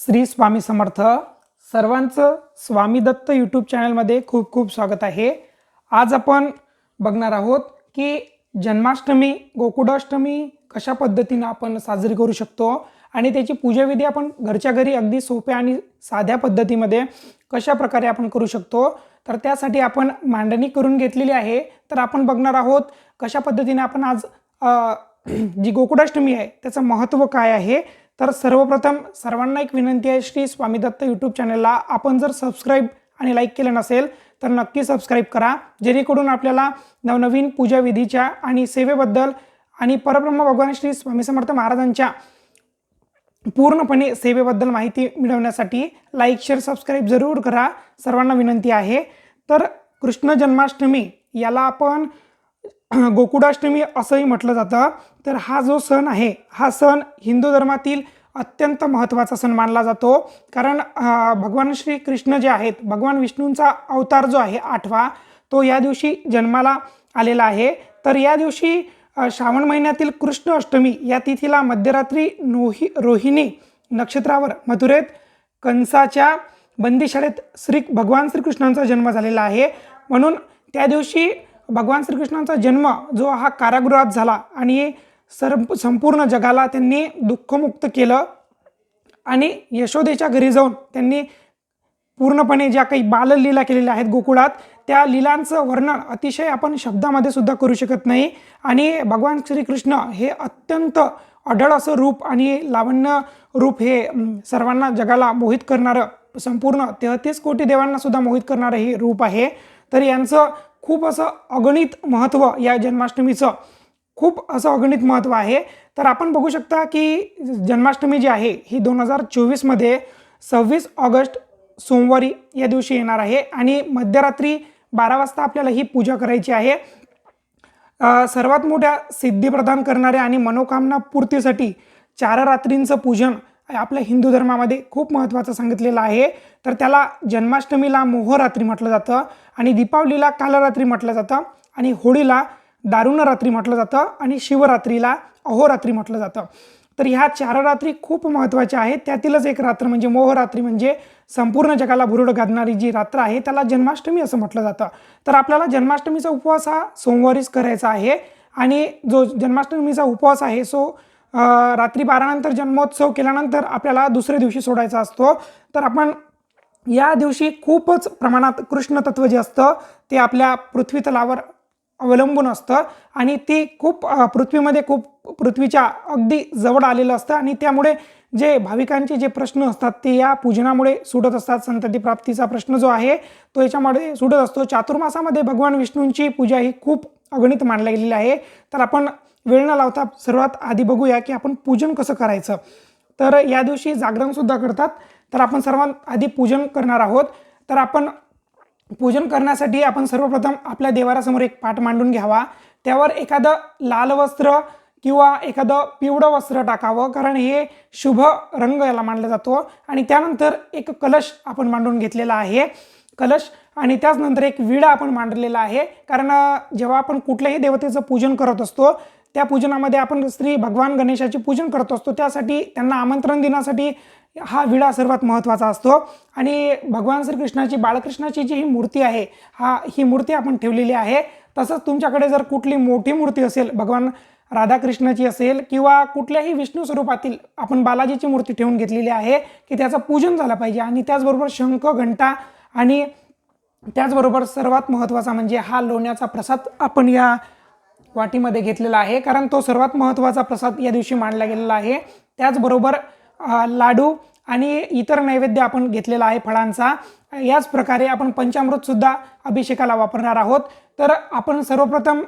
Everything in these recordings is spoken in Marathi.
श्री स्वामी समर्थ सर्वांचं स्वामी दत्त यूट्यूब चॅनलमध्ये खूप खूप स्वागत आहे. आज आपण बघणार आहोत की जन्माष्टमी गोकुळाष्टमी कशा पद्धतीनं आपण साजरी करू शकतो आणि त्याची पूजाविधी आपण घरच्या घरी अगदी सोप्या आणि साध्या पद्धतीमध्ये कशा प्रकारे आपण करू शकतो. तर त्यासाठी आपण मांडणी करून घेतलेली आहे. तर आपण बघणार आहोत कशा पद्धतीने आपण आज जी गोकुळाष्टमी आहे त्याचं महत्त्व काय आहे. तर सर्वप्रथम सर्वांना एक विनंती आहे श्री स्वामी दत्त यूट्यूब चॅनलला आपण जर सबस्क्राईब आणि लाईक केलं नसेल तर नक्की सबस्क्राईब करा. जेणेकरून आपल्याला नवनवीन पूजाविधीच्या आणि सेवेबद्दल आणि परब्रह्म भगवान श्री स्वामी समर्थ महाराजांच्या पूर्णपणे सेवेबद्दल माहिती मिळवण्यासाठी लाईक शेअर सबस्क्राईब जरूर करा. सर्वांना विनंती आहे. तर कृष्ण जन्माष्टमी याला आपण गोकुळाष्टमी असंही म्हटलं जातं. तर हा जो सण आहे हा सण हिंदू धर्मातील अत्यंत महत्त्वाचा सण मानला जातो. कारण भगवान श्रीकृष्ण जे आहेत भगवान विष्णूंचा अवतार जो आहे आठवा तो या दिवशी जन्माला आलेला आहे. तर या दिवशी श्रावण महिन्यातील कृष्ण अष्टमी या तिथीला मध्यरात्री नोही रोहिणी नक्षत्रावर मथुरेत कंसाच्या बंदीशाळेत श्री भगवान श्रीकृष्णांचा जन्म झालेला आहे. म्हणून त्या दिवशी भगवान श्रीकृष्णांचा जन्म जो हा कारागृहात झाला आणि सर्प संपूर्ण जगाला त्यांनी दुःखमुक्त केलं आणि यशोदेच्या घरी जाऊन त्यांनी पूर्णपणे ज्या काही बाललीला केलेल्या आहेत गोकुळात त्या लीलांचं वर्णन अतिशय आपण शब्दामध्ये सुद्धा करू शकत नाही. आणि भगवान श्रीकृष्ण हे अत्यंत अढळ असं रूप आणि लावण्य रूप हे सर्वांना जगाला मोहित करणारं संपूर्ण तेहतीस कोटी देवांना सुद्धा मोहित करणारं हे रूप आहे. तर यांचं खूप असं अगणित महत्त्व या जन्माष्टमीचं खूप असं अगणित महत्त्व आहे. तर आपण बघू शकता की जन्माष्टमी जी आहे ही दोन हजार चोवीसमध्ये सव्वीस ऑगस्ट सोमवारी या दिवशी येणार आहे आणि मध्यरात्री बारा वाजता आपल्याला ही पूजा करायची आहे. सर्वात मोठ्या सिद्धी प्रदान करणाऱ्या आणि मनोकामना पूर्तीसाठी चार रात्रींचं पूजन आपल्या हिंदू धर्मामध्ये खूप महत्त्वाचं सांगितलेलं आहे. तर त्याला जन्माष्टमीला मोहरात्री म्हटलं जातं आणि दीपावलीला कालरात्री म्हटलं जातं आणि होळीला दारुण रात्री म्हटलं जातं आणि शिवरात्रीला अहोरात्री म्हटलं जातं. तर ह्या चार रात्री खूप महत्त्वाच्या आहेत. त्यातीलच एक रात्र म्हणजे मोहरात्री म्हणजे संपूर्ण जगाला भुरड घालणारी जी रात्र आहे त्याला जन्माष्टमी असं म्हटलं जातं. तर आपल्याला जन्माष्टमीचा उपवास हा सोमवारीच करायचा आहे आणि जो जन्माष्टमीचा उपवास आहे सो रात्री बारानंतर जन्मोत्सव केल्यानंतर आपल्याला दुसऱ्या दिवशी सोडायचा असतो. तर आपण या दिवशी खूपच प्रमाणात कृष्ण तत्व जे असतं ते आपल्या पृथ्वीतलावर अवलंबून असतं आणि ती खूप पृथ्वीमध्ये खूप पृथ्वीच्या अगदी जवळ आलेलं असतं आणि त्यामुळे जे भाविकांचे जे प्रश्न असतात ते या पूजनामुळे सुटत असतात. संतती प्राप्तीचा प्रश्न जो आहे तो याच्यामध्ये सुटत असतो. चातुर्मासामध्ये भगवान विष्णूंची पूजा ही खूप अगणित मानल्या गेलेली आहे. तर आपण वेळ न लावता सर्वात आधी बघूया की आपण पूजन कसं करायचं. तर या दिवशी जागरणसुद्धा करतात. तर आपण सर्वात आधी पूजन करणार आहोत. तर आपण पूजन करण्यासाठी आपण सर्वप्रथम आपल्या देवारासमोर एक पाठ मांडून घ्यावा. त्यावर एखादं लाल वस्त्र किंवा एखादं पिवळं वस्त्र टाकावं कारण हे शुभ रंग याला मानला जातो. आणि त्यानंतर एक कलश आपण मांडून घेतलेला आहे. कलश आणि त्याचनंतर एक विडा आपण मांडलेला आहे. कारण जेव्हा आपण कुठल्याही देवतेचं पूजन करत असतो त्या पूजनामध्ये आपण श्री भगवान गणेशाचे पूजन करत असतो. त्यासाठी त्यांना आमंत्रण देण्यासाठी हा विडा सर्वात महत्त्वाचा असतो. आणि भगवान श्रीकृष्णाची बाळकृष्णाची जी ही मूर्ती आहे हा ही मूर्ती आपण ठेवलेली आहे. तसंच तुमच्याकडे जर कुठली मोठी मूर्ती असेल भगवान राधाकृष्णाची असेल किंवा कुठल्याही विष्णू स्वरूपातील आपण बालाजीची मूर्ती ठेवून घेतलेली आहे की त्याचं पूजन झालं पाहिजे. आणि त्याचबरोबर शंख घंटा आणि त्याचबरोबर सर्वात महत्त्वाचा म्हणजे हा लोण्याचा प्रसाद आपण या वाटीमध्ये घेतलेला आहे. कारण तो सर्वात महत्त्वाचा प्रसाद या दिवशी मांडला गेलेला आहे. त्याचबरोबर लाडू आणि इतर नैवेद्य आपण घेतलेला आहे फळांचा. याच प्रकारे आपण पंचामृतसुद्धा अभिषेकाला वापरणार आहोत. तर आपण सर्वप्रथम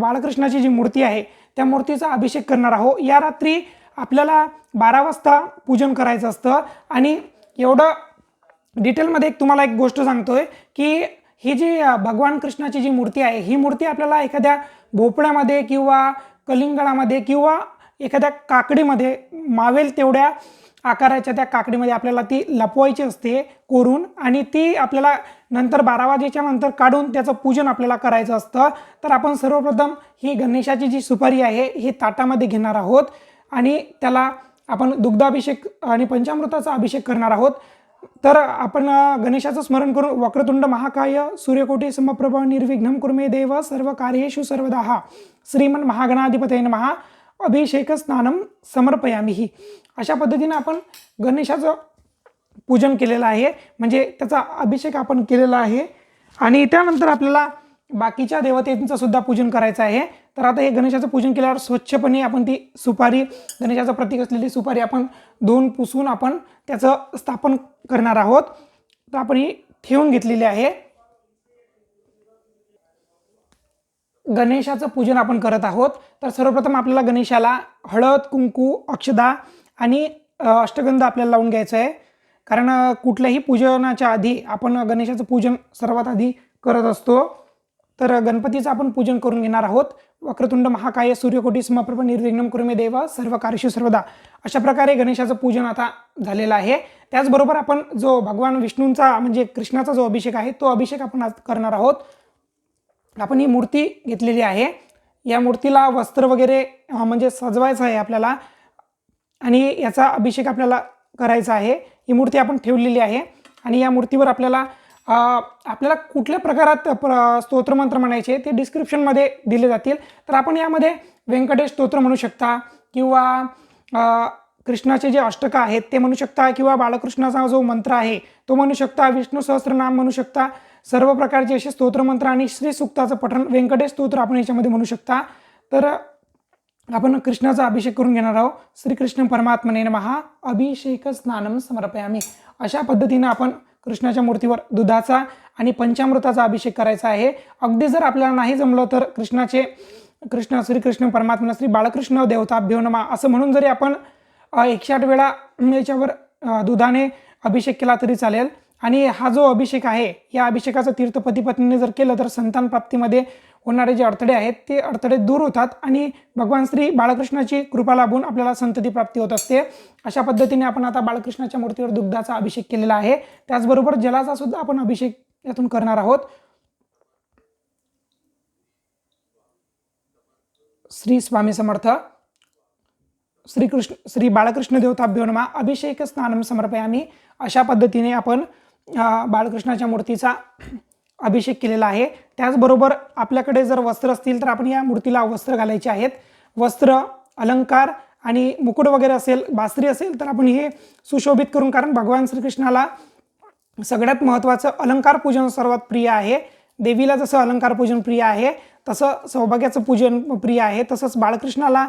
बाळकृष्णाची जी मूर्ती आहे त्या मूर्तीचा अभिषेक करणार आहोत या रात्री आपल्याला बारा वाजता पूजन करायचं असतं. आणि एवढं डिटेलमध्ये एक तुम्हाला एक गोष्ट सांगतोय की ही जी भगवान कृष्णाची जी मूर्ती आहे ही मूर्ती आपल्याला एखाद्या भोपळ्यामध्ये किंवा कलिंगडामध्ये किंवा एखाद्या काकडीमध्ये मावेल तेवढ्या आकाराच्या त्या काकडीमध्ये आपल्याला ती लपवायची असते कोरून आणि ती आपल्याला नंतर बारा वाजेच्या नंतर काढून त्याचं पूजन आपल्याला करायचं असतं. तर आपण सर्वप्रथम ही गणेशाची जी सुपारी आहे ही ताटामध्ये घेणार आहोत आणि त्याला आपण दुग्धाभिषेक आणि पंचामृताचा अभिषेक करणार आहोत. तर आपण गणेशाचं स्मरण करून वक्रतुंड महाकाय सूर्यकोटी समप्रभ निर्विघ्न कुर्मे देव सर्व कार्येषु सर्वदा. श्रीमन महागणाधिपते महा अभिषेक स्नानम समर्पयामीही अशा पद्धतीने आपण गणेशाचं पूजन केलेलं आहे. म्हणजे त्याचा अभिषेक आपण केलेला आहे. आणि त्यानंतर आपल्याला बाकीच्या देवतेचं सुद्धा पूजन करायचं आहे. तर आता हे गणेशाचं पूजन केल्यावर स्वच्छपणे आपण ती सुपारी गणेशाचं प्रतीक असलेली सुपारी आपण दोन पुसून आपण त्याचं स्थापन करणार आहोत. तर आपण ही ठेवून घेतलेली आहे. गणेशाचं पूजन आपण करत आहोत. तर सर्वप्रथम आपल्याला गणेशाला हळद कुंकू अक्षदा आणि अष्टगंध आपल्याला लावून घ्यायचं आहे. कारण कुठल्याही पूजनाच्या आधी आपण गणेशाचं पूजन सर्वात आधी करत असतो. तर गणपतीचं आपण पूजन करून घेणार आहोत. वक्रतुंड महाकाय सूर्यकोटी समप्रभ निर्विघ्नम कुरुमे देव सर्व कार्यशु सर्वदा. अशा प्रकारे गणेशाचं पूजन आता झालेलं आहे. त्याचबरोबर आपण जो भगवान विष्णूंचा म्हणजे कृष्णाचा जो अभिषेक आहे तो अभिषेक आपण आज करणार आहोत. आपण ही मूर्ती घेतलेली आहे. या मूर्तीला वस्त्र वगैरे म्हणजे सजवायचं आहे आपल्याला. आणि याचा अभिषेक आपल्याला करायचा आहे. ही मूर्ती आपण ठेवलेली आहे. आणि या मूर्तीवर आपल्याला आपल्याला कुठल्या प्रकारात प्र स्तोत्रमंत्र म्हणायचे ते डिस्क्रिप्शनमध्ये दिले जातील. तर आपण यामध्ये व्यंकटेश स्तोत्र म्हणू शकता किंवा कृष्णाचे जे अष्टक आहेत ते म्हणू शकता किंवा बाळकृष्णाचा जो मंत्र आहे तो म्हणू शकता. विष्णू सहस्रनाम म्हणू शकता. सर्व प्रकारचे असे स्तोत्रमंत्र आणि श्री सुक्ताचं पठण व्यंकटेश स्तोत्र आपण याच्यामध्ये म्हणू शकता. तर आपण कृष्णाचा अभिषेक करून घेणार आहोत. श्रीकृष्ण परमात्मने महा अभिषेक स्नानम समर्पयामी. अशा पद्धतीनं आपण कृष्णाच्या मूर्तीवर दुधाचा आणि पंचामृताचा अभिषेक करायचा आहे. अगदी जर आपल्याला नाही जमलं तर कृष्णाचे कृष्ण श्रीकृष्ण परमात्मा श्री बाळकृष्ण देवताभ्यो नमा असं म्हणून जरी आपण एकशे आठ वेळा याच्यावर दुधाने अभिषेक केला तरी चालेल. आणि हा जो अभिषेक आहे या अभिषेकाचं तीर्थ पती पत्नीने जर केलं तर संतान प्राप्तीमध्ये होणारे जे अडथळे आहेत ते अडथळे दूर होतात आणि भगवान श्री बाळकृष्णाची कृपा लाभून आपल्याला संतती प्राप्ती होत असते. अशा पद्धतीने आपण आता बाळकृष्णाच्या मूर्तीवर दुग्धाचा अभिषेक केलेला आहे. त्याचबरोबर जलाचा सुद्धा आपण अभिषेक यातून करणार आहोत. श्री स्वामी समर्थ श्रीकृष्ण श्री बाळकृष्ण देवताभ्यो नमा. अभिषेक स्नानम समर्पयामी. अशा पद्धतीने आपण बाळकृष्णाच्या मूर्तीचा अभिषेक केलेला आहे. त्याचबरोबर आपल्याकडे जर वस्त्र असतील तर आपण या मूर्तीला वस्त्र घालायचे आहेत. वस्त्र अलंकार आणि मुकुट वगैरे असेल बासरी असेल तर आपण हे सुशोभित करून कारण भगवान श्रीकृष्णाला सगळ्यात महत्त्वाचं अलंकार पूजन सर्वात प्रिय आहे. देवीला जसं अलंकार पूजन प्रिय आहे तसं सौभाग्याचं पूजन प्रिय आहे. तसंच बाळकृष्णाला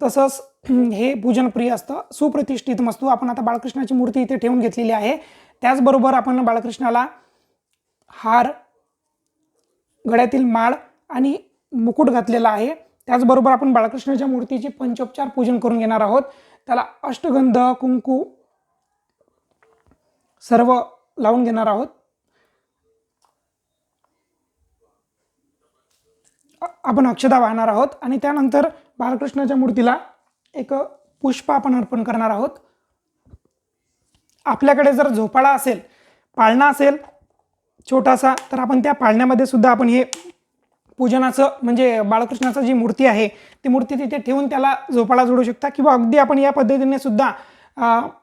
तसंच हे पूजन प्रिय असतं. सुप्रतिष्ठित वस्तू आपण आता बाळकृष्णाची मूर्ती इथे ठेवून घेतलेली आहे. त्याचबरोबर आपण बाळकृष्णाला हार गळ्यातील माळ आणि मुकुट घातलेला आहे. त्याचबरोबर आपण बाळकृष्णाच्या मूर्तीचे पंचोपचार पूजन करून घेणार आहोत. त्याला अष्टगंध कुंकू सर्व लावून घेणार आहोत. आपण अक्षदा वाहणार आहोत आणि त्यानंतर बाळकृष्णाच्या मूर्तीला एक पुष्प आपण अर्पण करणार आहोत. आपल्याकडे जर झोपाळा असेल पाळणा असेल छोटासा तर आपण त्या पाळण्यामध्ये सुद्धा आपण हे पूजनाचं म्हणजे बाळकृष्णाचं जी मूर्ती आहे ती मूर्ती तिथे ठेवून त्याला झोपाळा जोडू शकता किंवा अगदी आपण या पद्धतीने सुद्धा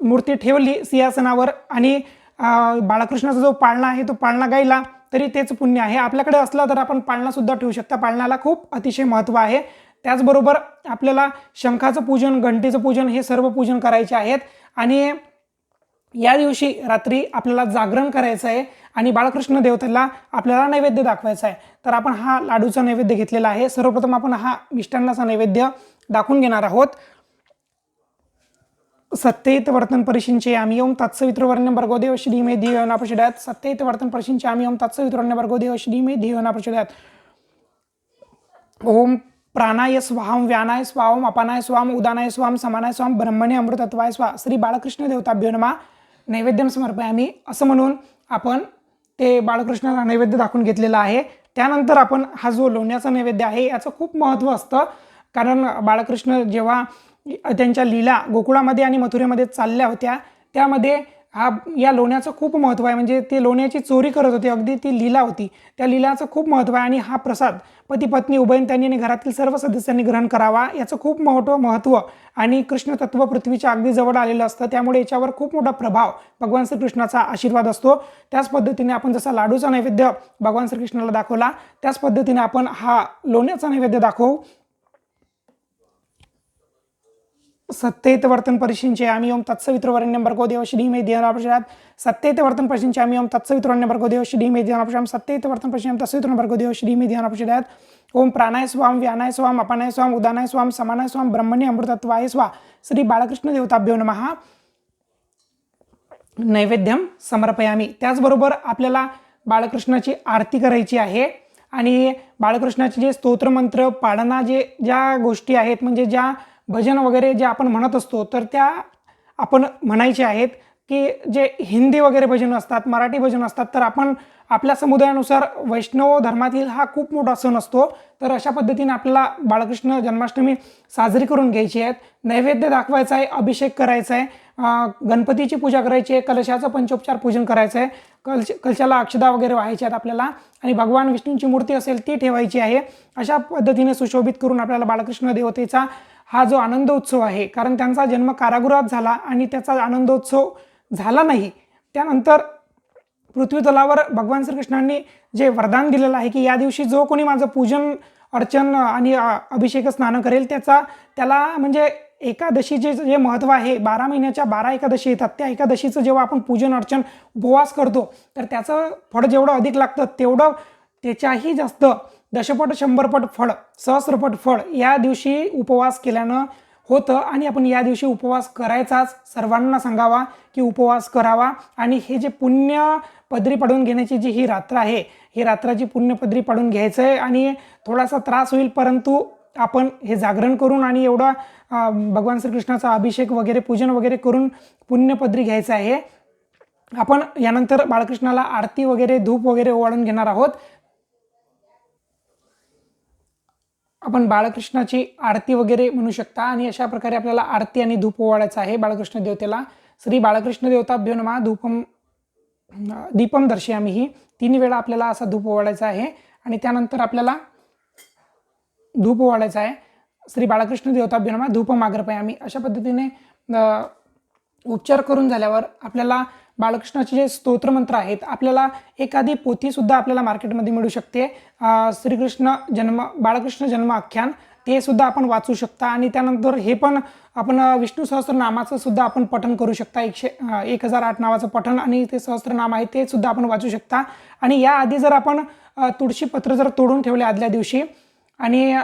मूर्ती ठेवली सिंहासनावर आणि बाळकृष्णाचा जो पाळणा आहे तो पाळणा गायला तरी तेच पुण्य आहे. आपल्याकडे असला तर आपण पाळणासुद्धा ठेवू शकता. पाळण्याला खूप अतिशय महत्त्व आहे. त्याचबरोबर आपल्याला शंखाचं पूजन घंटेचं पूजन हे सर्व पूजन करायचे आहेत. आणि या दिवशी रात्री आपल्याला जागरण करायचं आहे आणि बाळकृष्ण देवतेला आपल्याला नैवेद्य दाखवायचा आहे. तर आपण हा लाडूचा नैवेद्य घेतलेला आहे. सर्वप्रथम आपण हा मिष्टान्नाचा नैवेद्य दाखवून घेणार आहोत. सत्यहित वर्तन परिशिंचे आम्ही ओम तत्सवित्रवर्ण्य भर्गोदेव श्रीमे धियोना प्रचोदयात सत्यहित वर्तन परिशिंचे आम्ही ओम तत्सवित्रवर्ण्य भर्गोदेव श्रीमे धियोना प्रचोदयात ओम प्राणाय स्वाहम व्यानाय स्वाहम अपानाय स्वाम उदानाय स्वाम समानाय स्वाम ब्रह्मणे अमृतत्वाय स्वा श्री बाळकृष्ण देवताभ्यो नमा. नैवेद्यम समर्पयामी असं म्हणून आपण ते बाळकृष्णाला नैवेद्य दाखवून घेतलेलं आहे. त्यानंतर आपण हा जो लोण्याचा नैवेद्य आहे याचं खूप महत्त्व असतं. कारण बाळकृष्ण जेव्हा त्यांच्या लीला गोकुळामध्ये आणि मथुरेमध्ये चालल्या होत्या त्यामध्ये हा या लोण्याचं खूप महत्त्व आहे. म्हणजे ते लोण्याची चोरी करत होते. अगदी ती लीला होती. त्या लीलाचं खूप महत्त्व आहे आणि हा प्रसाद पती पत्नी उभयन त्यांनी आणि घरातील सर्व सदस्यांनी ग्रहण करावा. याचं खूप मोठं महत्त्व आणि कृष्ण तत्व पृथ्वीच्या अगदी जवळ आलेलं असतं. त्यामुळे याच्यावर खूप मोठा प्रभाव भगवान श्रीकृष्णाचा आशीर्वाद असतो. त्याच पद्धतीने आपण जसा लाडूचा नैवेद्य भगवान श्रीकृष्णाला दाखवला त्याच पद्धतीने आपण हा लोण्याचा नैवेद्य दाखवू. सत्येत वर्तन परिशिंचे आम्ही ओम तत्सवित्रवरण्यं भर्गो देवश्री धीमे धियानापशात सत्येत वर्तन परिशिंचे आम्ही ओम तत्सवित्रवरण्यं भर्गो देवश्री धीमे धियानापशाम सत्येत वर्तन परिशिंम तत्सवित्रं भर्गो देवश्री धीमे धियानापशात ओम प्राणाय स्वाम व्यानाय स्वाम अपानाय स्वाम उदानाय स्वाम समानाय स्वाम ब्रह्मण्य अमृतत्वाय स्वा श्री बाळकृष्ण देवताभ्यो नमः. नैवेद्यम समर्पयामी. त्याचबरोबर आपल्याला बाळकृष्णाची आरती करायची आहे. आणि बाळकृष्णाचे जे स्तोत्रमंत्र पाडणा जे ज्या गोष्टी आहेत म्हणजे ज्या भजन वगैरे जे आपण म्हणत असतो तर त्या आपण म्हणायचे आहेत की जे हिंदी वगैरे भजन असतात मराठी भजन असतात तर आपण आपल्या समुदायानुसार वैष्णव धर्मातील हा खूप मोठा सण असतो. तर अशा पद्धतीने आपल्याला बाळकृष्ण जन्माष्टमी साजरी करून घ्यायची आहेत नैवेद्य दाखवायचा आहे अभिषेक करायचा आहे. गणपतीची पूजा करायची आहे कलशाचं पंचोपचार पूजन करायचं आहे. कलश कलशाला अक्षदा वगैरे व्हायच्या आहेत आपल्याला आणि भगवान विष्णूंची मूर्ती असेल ती ठेवायची आहे. अशा पद्धतीने सुशोभित करून आपल्याला बाळकृष्ण देवतेचा हा जो आनंदोत्सव आहे कारण त्यांचा जन्म कारागृहात झाला आणि त्याचा आनंदोत्सव झाला नाही. त्यानंतर पृथ्वीतलावर भगवान श्रीकृष्णांनी जे वरदान दिलेलं आहे की या दिवशी जो कोणी माझं पूजन अर्चन आणि अभिषेक स्नान करेल त्याचा त्याला म्हणजे एकादशीचे जे महत्त्व आहे बारा महिन्याच्या बारा एकादशी येतात. त्या एकादशीचं जेव्हा आपण पूजन अर्चन उपवास करतो तर त्याचं फळ जेवढं अधिक लागतं तेवढं त्याच्याही जास्त दशपट शंभरपट फळ सहस्रपट फळ या दिवशी उपवास केल्यानं होतं आणि आपण या दिवशी उपवास करायचाच. सर्वांना सांगावा की उपवास करावा. आणि हे जे पुण्य पदरी पाडून घेण्याची जी ही रात्र आहे ही रात्राची पुण्य पदरी पाडून घ्यायचं आहे आणि थोडासा त्रास होईल परंतु आपण हे जागरण करून आणि एवढा भगवान श्रीकृष्णाचा अभिषेक वगैरे पूजन वगैरे करून पुण्यपदरी घ्यायचं आहे. आपण यानंतर बाळकृष्णाला आरती वगैरे धूप वगैरे ओवाळून घेणार आहोत. आपण बाळकृष्णाची आरती वगैरे म्हणू शकता आणि अशा प्रकारे आपल्याला आरती आणि धूप ओवाळायचं आहे बाळकृष्ण देवतेला. श्री बाळकृष्ण देवताभ्यो नमा. धूपम दीपम दर्शयामी ही तीन वेळा आपल्याला असा धूप ओवाळायचा आहे आणि त्यानंतर आपल्याला धूप ओवाळायचा आहे. श्री बाळकृष्ण देवताभ्यो नमा. धूपम आग्रपयामी अशा पद्धतीने उपचार करून झाल्यावर आपल्याला बाळकृष्णाचे जे स्तोत्रमंत्र आहेत आपल्याला एखादी पोथीसुद्धा आपल्याला मार्केटमध्ये मिळू शकते. श्रीकृष्ण जन्म बाळकृष्ण जन्म आख्यान ते सुद्धा आपण वाचू शकता. आणि त्यानंतर हे पण आपण विष्णू सहस्त्रनामाचं सुद्धा आपण पठण करू शकता. एकशे एक हजार आठ नावाचं पठण आणि ते सहस्त्रनाम आहे ते सुद्धा आपण वाचू शकता. आणि याआधी जर आपण अ, तुळशी पत्र जर तोडून ठेवले आदल्या दिवशी आणि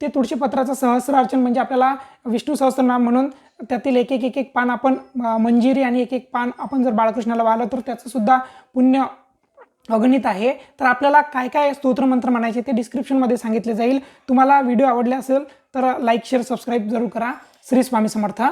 ते तुळशीपत्राचं सहस्रार्चन म्हणजे आपल्याला विष्णू सहस्रनाम म्हणून त्यातील एक एक एक एक पान आपण मंजिरी आणि एक एक पान आपण जर बाळकृष्णाला वाहलं तर त्याचं सुद्धा पुण्य अगणित आहे. तर आपल्याला काय काय स्तोत्रमंत्र म्हणायचे ते डिस्क्रिप्शनमध्ये सांगितले जाईल. तुम्हाला व्हिडिओ आवडले असेल तर लाईक शेअर सबस्क्राईब जरूर करा. श्री स्वामी समर्थ.